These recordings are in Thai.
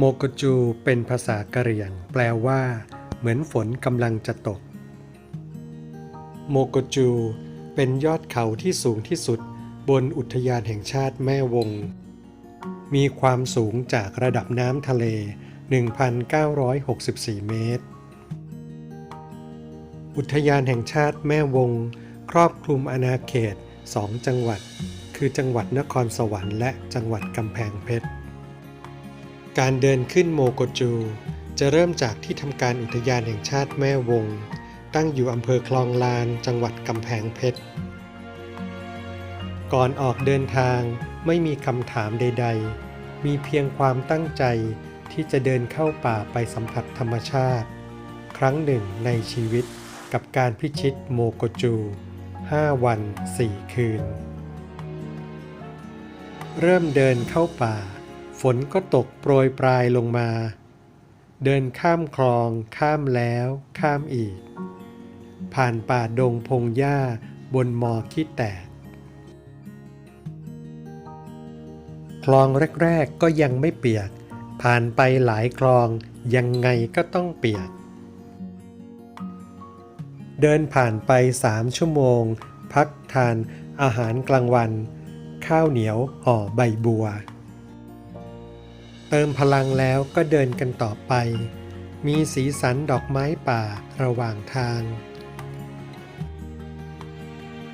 โมกจูเป็นภาษากะเหรี่ยง แปลว่า เหมือนฝนกำลังจะตก โมกจู เป็นยอดเขาที่สูงที่สุด บนอุทยานแห่งชาติแม่วง มีความสูงจากระดับน้ำทะเล 1,964 เมตร อุทยานแห่งชาติแม่วง ครอบคลุมอาณาเขต 2 จังหวัด คือจังหวัดนครสวรรค์และจังหวัดกำแพงเพชร การเดินขึ้นโมโกจู จะเริ่มจากที่ทำการอุทยานแห่งชาติแม่วง ตั้งอยู่อำเภอคลองลาน จังหวัดกำแพงเพชร ก่อนออกเดินทางไม่มีคำถามใด ๆ มีเพียงความตั้งใจที่จะเดินเข้าป่าไปสัมผัสธรรมชาติ ครั้งหนึ่งในชีวิตกับการพิชิตโมโกจู 5 วัน 4 คืน เริ่มเดินเข้าป่า ฝนก็ตกโปรยปลายลงมา เดินข้ามคลอง ข้ามแล้ว ข้ามอีก ผ่านป่าดงพงหญ้าบนมอขี้แตก คลองแรก ๆ ก็ยังไม่เปียก ผ่านไปหลายคลองยังไงก็ต้องเปียก เดินผ่านไปสามชั่วโมง พักทานอาหารกลางวัน ข้าวเหนียวห่อใบบัว เติมพลังแล้วก็เดินกันต่อไป มีสีสันดอกไม้ป่าระหว่างทาง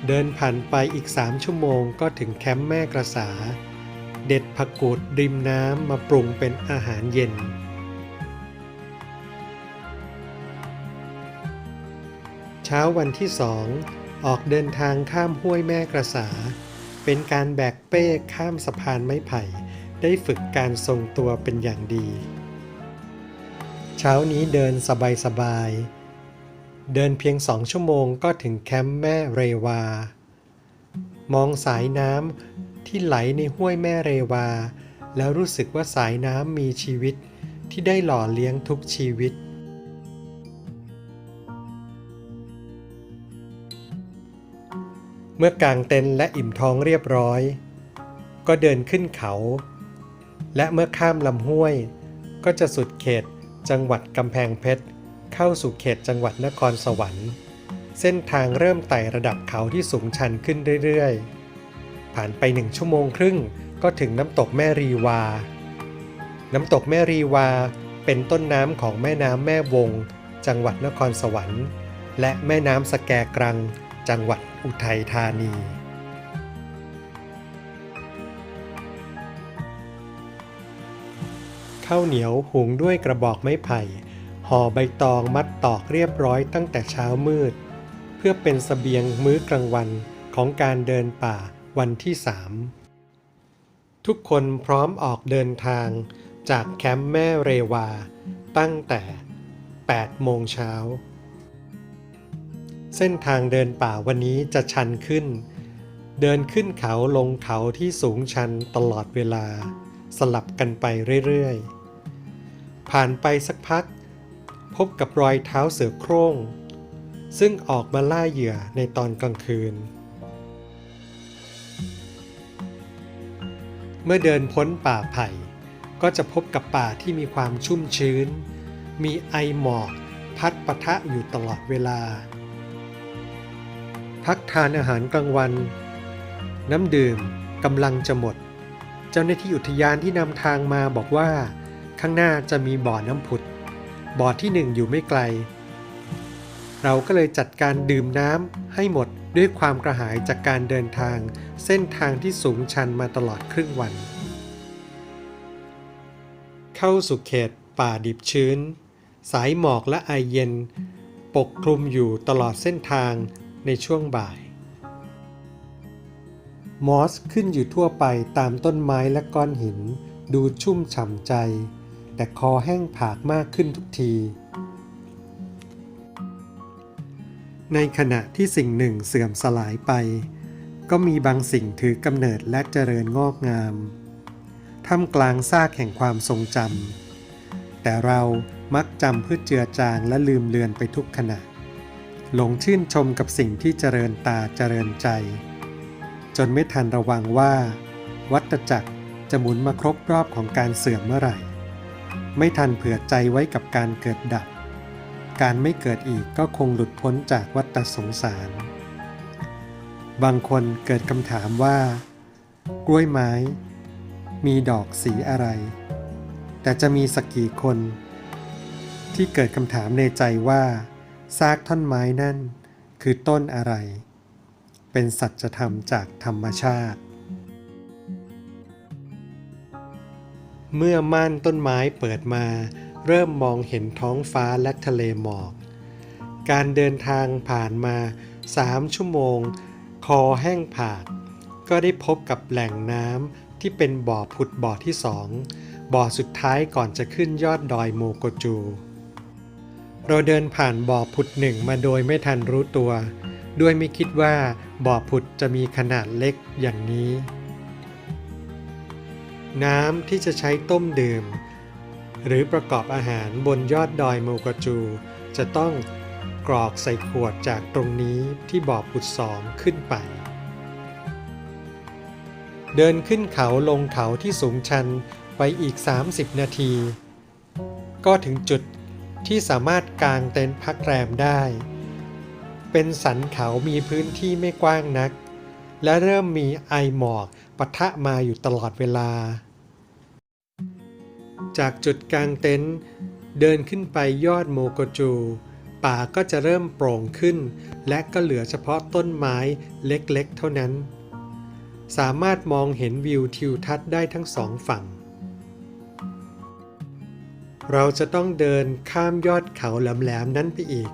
เดินผ่านไปอีกสามชั่วโมงก็ถึงแคมป์แม่กระสา เด็ดผักกูดริมน้ำมาปรุงเป็นอาหารเย็นเช้าวันที่สองออกเดินทางข้ามห้วยแม่กระสา เป็นการแบกเป้ข้ามสะพานไม้ไผ่ ได้ฝึกการทรงตัวเป็นอย่างดี เช้านี้เดินสบายๆ เดินเพียงสองชั่วโมงก็ถึงแคมป์แม่เรวา มองสายน้ำที่ไหลในห้วยแม่เรวา แล้วรู้สึกว่าสายน้ำมีชีวิตที่ได้หล่อเลี้ยงทุกชีวิตเมื่อกางเต็นท์และอิ่มท้องเรียบร้อย ก็เดินขึ้นเขา และเมื่อข้ามลำห้วย ก็จะสุดเขตจังหวัดกำแพงเพชร เข้าสู่เขตจังหวัดนครสวรรค์ เส้นทางเริ่มไต่ระดับเขาที่สูงชันขึ้นเรื่อยๆ ผ่านไปหนึ่งชั่วโมงครึ่งก็ถึงน้ำตกแม่รีวา น้ำตกแม่รีวาเป็นต้นน้ำของแม่น้ำแม่วง จังหวัดนครสวรรค์ และแม่น้ำสแกกรัง จังหวัดอุทัยธานี ข้าวเหนียวหุงด้วยกระบอกไม้ไผ่ ห่อใบตองมัดตอกเรียบร้อยตั้งแต่เช้ามืด เพื่อเป็นสเสบียงมื้อกลางวันของการเดินป่าวันที่สามทุกคนพร้อมออกเดินทางจากแคมป์แม่เรวา ตั้งแต่ 8 โมงเช้า เส้นทางเดินป่าวันนี้จะชันขึ้น เดินขึ้นเขาลงเขาที่สูงชันตลอดเวลา สลับกันไปเรื่อยๆ ผ่านไปสักพัก พบกับรอยเท้าเสือโคร่ง ซึ่งออกมาล่าเหยื่อในตอนกลางคืน เมื่อเดินพ้นป่าไผ่ ก็จะพบกับป่าที่มีความชุ่มชื้น มีไอหมอกพัดปะทะอยู่ตลอดเวลา พักทานอาหารกลางวัน น้ำดื่มกำลังจะหมด เจ้าหน้าที่อุทยานที่นำทางมาบอกว่า ข้างหน้าจะมีบ่อน้ำผุด บ่อที่หนึ่งอยู่ไม่ไกล เราก็เลยจัดการดื่มน้ำให้หมดด้วยความกระหายจากการเดินทาง เส้นทางที่สูงชันมาตลอดครึ่งวัน เข้าสู่เขตป่าดิบชื้น สายหมอกและไอเย็น ปกคลุมอยู่ตลอดเส้นทางในช่วงบ่าย มอสขึ้นอยู่ทั่วไปตามต้นไม้และก้อนหิน ดูชุ่มฉ่ำใจ แต่คอแห้งผากมากขึ้นทุกที ในขณะที่สิ่งหนึ่งเสื่อมสลายไป ก็มีบางสิ่งถือกำเนิดและเจริญงอกงามท่ามกลางซากแห่งความทรงจำแต่เรามักจำเพื่อเจือจางและลืมเลือนไปทุกขณะ หลงชื่นชมกับสิ่งที่เจริญตาเจริญใจ จนไม่ทันระวังว่า วัตจักรจะหมุนมาครบรอบของการเสื่อมเมื่อไหร่ ไม่ทันเผื่อใจไว้กับการเกิดดับ การไม่เกิดอีกก็คงหลุดพ้นจากวัฏสงสาร บางคนเกิดคำถามว่า กล้วยไม้ มีดอกสีอะไร แต่จะมีสักกี่คน ที่เกิดคำถามในใจว่า ซากท่อนไม้นั่นคือต้นอะไร เป็นสัจธรรมจากธรรมชาติ เมื่อม่านต้นไม้เปิดมา เริ่มมองเห็นท้องฟ้าและทะเลหมอก การเดินทางผ่านมาสามชั่วโมง คอแห้งผาก ก็ได้พบกับแหล่งน้ำที่เป็นบ่อผุดบ่อที่สองบ่อสุดท้ายก่อนจะขึ้นยอดดอยโมโกจู เราเดินผ่านบ่อผุดหนึ่งมาโดยไม่ทันรู้ตัว ด้วยไม่คิดว่าบ่อผุดจะมีขนาดเล็กอย่างนี้ น้ำที่จะใช้ต้มดื่ม หรือประกอบอาหารบนยอดดอยโมกจู จะต้องกรอกใส่ขวดจากตรงนี้ที่บ่อผุดสองขึ้นไป เดินขึ้นเขาลงเขาที่สูงชันไปอีก 30 นาที ก็ถึงจุดที่สามารถกางเต็นท์พักแรมได้ เป็นสันเขามีพื้นที่ไม่กว้างนัก และเริ่มมีไอหมอกปะทะมาอยู่ตลอดเวลา จากจุดกลางเต็นท์เดินขึ้นไปยอดโมโกจู ป่าก็จะเริ่มโปร่งขึ้น และก็เหลือเฉพาะต้นไม้เล็กๆ เท่านั้น สามารถมองเห็นวิวทิวทัศน์ได้ทั้งสองฝั่ง เราจะต้องเดินข้ามยอดเขาแหลมๆนั้นไปอีก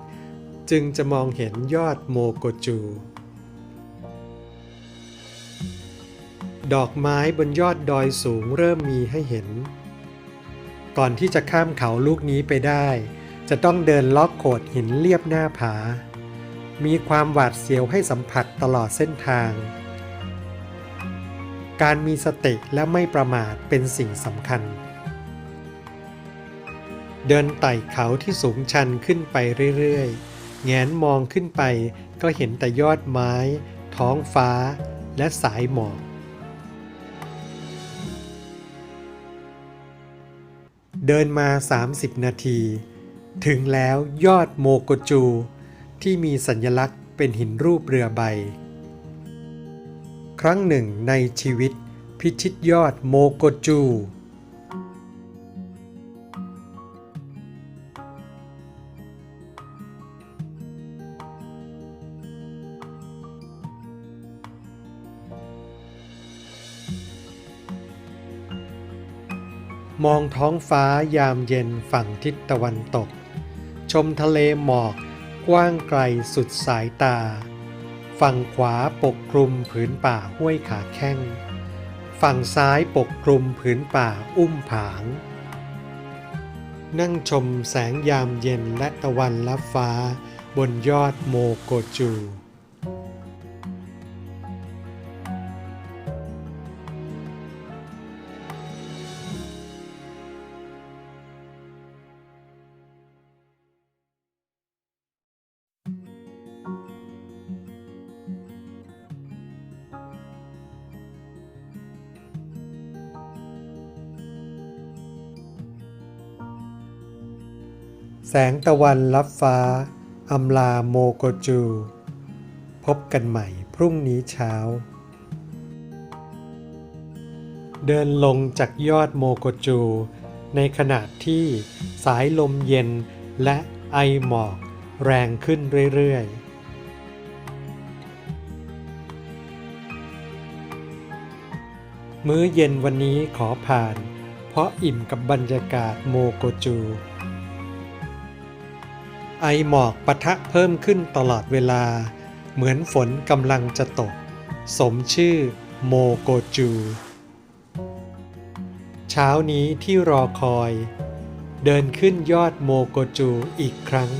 จึงจะมองเห็นยอดโมโกจู ดอกไม้บนยอดดอยสูงเริ่มมีให้เห็น ก่อนที่จะข้ามเขาลูกนี้ไปได้ จะต้องเดินล็อกโขดหินเลียบหน้าผา มีความหวาดเสียวให้สัมผัสตลอดเส้นทาง การมีสติและไม่ประมาทเป็นสิ่งสำคัญ เดินไต่เขาที่สูงชันขึ้นไปเรื่อยๆ แงนมองขึ้นไปก็เห็นแต่ยอดไม้ ท้องฟ้า และสายหมอก เดินมา 30 นาที ถึงแล้วยอดโมโกจู ที่มีสัญลักษณ์เป็นหินรูปเรือใบ ครั้งหนึ่งในชีวิตพิชิตยอดโมโกจู มองท้องฟ้ายามเย็นฝั่งทิศตะวันตก ชมทะเลหมอกกว้างไกลสุดสายตา ฝั่งขวาปกคลุมผืนป่าห้วยขาแข้ง ฝั่งซ้ายปกคลุมผืนป่าอุ้มผาง นั่งชมแสงยามเย็นและตะวันลับฟ้าบนยอดโมโกจู แสงตะวันลับฟ้า อำลาโมโกจู พบกันใหม่พรุ่งนี้เช้า เดินลงจากยอดโมโกจู ในขณะที่สายลมเย็นและไอหมอกแรงขึ้นเรื่อยๆมื้อเย็นวันนี้ขอผ่าน เพราะอิ่มกับบรรยากาศโมโกจู ไอหมอกปะทะเพิ่มขึ้นตลอดเวลา เหมือนฝนกำลังจะตก สมชื่อโมโกจู เช้านี้ที่รอคอย เดินขึ้นยอดโมโกจูอีกครั้ง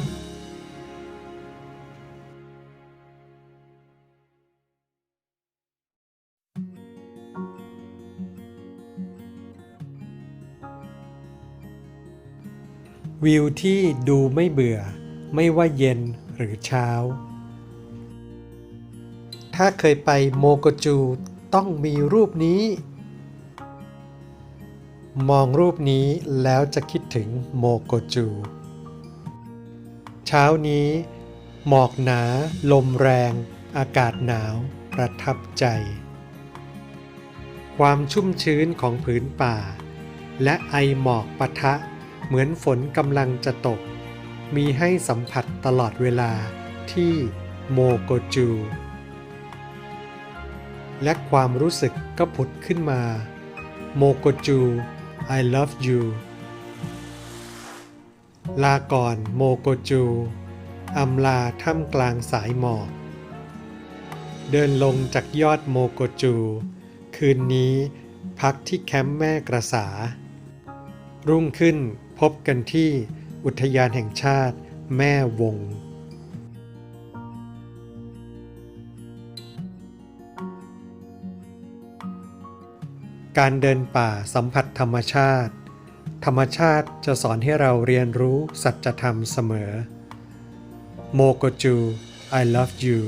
วิวที่ดูไม่เบื่อ ไม่ว่าเย็นหรือเช้า ถ้าเคยไปโมโกจูต้องมีรูปนี้ มองรูปนี้แล้วจะคิดถึงโมโกจู เช้านี้ หมอกหนา ลมแรง อากาศหนาว ประทับใจ ความชุ่มชื้นของผืนป่า และไอหมอกปะทะเหมือนฝนกำลังจะตก มีให้สัมผัสตลอดเวลาที่โมโกจู และความรู้สึกก็ผุดขึ้นมาโมโกจู I love you ลาก่อนโมโกจูอำลาท่ามกลางสายหมอก เดินลงจากยอดโมโกจู คืนนี้พักที่แคมป์แม่กระสา รุ่งขึ้นพบกันที่ อุทยานแห่งชาติ แม่วง การเดินป่าสัมผัสธรรมชาติ ธรรมชาติจะสอนให้เราเรียนรู้สัจธรรมเสมอ โมโกจู I love you